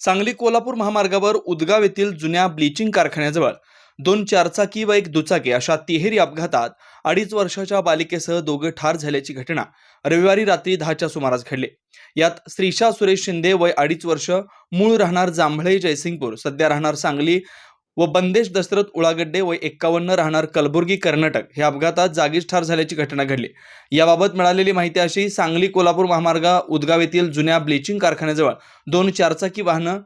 सांगली कोल्हापूर महामार्गावर उदगाव येथील जुन्या ब्लिचिंग कारखान्याजवळ दोन चारचाकी व एक दुचाकी अशा तिहेरी अपघातात अडीच वर्षाच्या बालिकेसह दोघे ठार झाल्याची घटना रविवारी रात्री दहाच्या सुमारास घडली. यात श्रीशा सुरेश शिंदे वय अडीच वर्ष मूळ राहणार जांभळे जयसिंगपूर सध्या राहणार सांगली व बंदेश दशरथ उळागड्डे व एक्कावन्न राहणार कलबुर्गी कर्नाटक हे अपघातात जागीच ठार झाल्याची घटना घडली. याबाबत मिळालेली माहिती अशी सांगली कोल्हापूर महामार्ग उदगाव येथील जुन्या ब्लिचिंग कारखान्याजवळ दोन चारचाकी वाहनं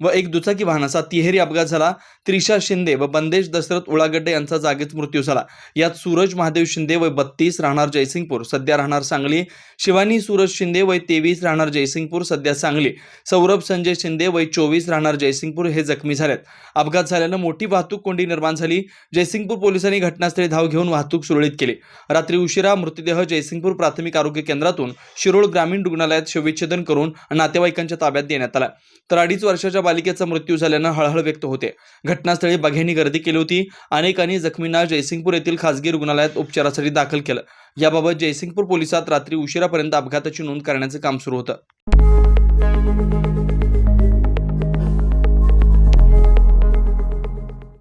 व एक दुचाकी वाहनाचा तिहेरी अपघात झाला. त्रिशा शिंदे व बंदेश दशरथ उळागड्डे यांचा जागीच मृत्यू झाला. यात सूरज महादेव शिंदे वय बत्तीस राहणार जयसिंगपूर सध्या राहणार सांगली. शिवानी सूरज शिंदे वय तेवीस राहणार जयसिंगपूर सध्या सांगली. सौरभ संजय शिंदे वय चोवीस राहणार जयसिंगपूर हे जखमी झालेत. अपघात झाल्यानं मोठी वाहतूक कोंडी निर्माण झाली. जयसिंगपूर पोलिसांनी घटनास्थळी धाव घेऊन वाहतूक सुरळीत केली. रात्री उशिरा मृतदेह जयसिंगपूर प्राथमिक आरोग्य केंद्रातून शिरोळ ग्रामीण रुग्णालयात शवविच्छेदन करून नातेवाईकांच्या ताब्यात देण्यात आला. तर अडीच वर्षाच्या बालिकेचा मृत्यू झाल्यानं हळहळ व्यक्त होते. घटनास्थळी बघ्यांनी गर्दी केली होती. अनेकांनी जखमींना जयसिंगपूर येथील खासगी रुग्णालयात उपचारासाठी दाखल केलं. याबाबत जयसिंगपूर पोलिसात रात्री उशिरापर्यंत अपघाताची नोंद करण्याचं काम सुरू होतं.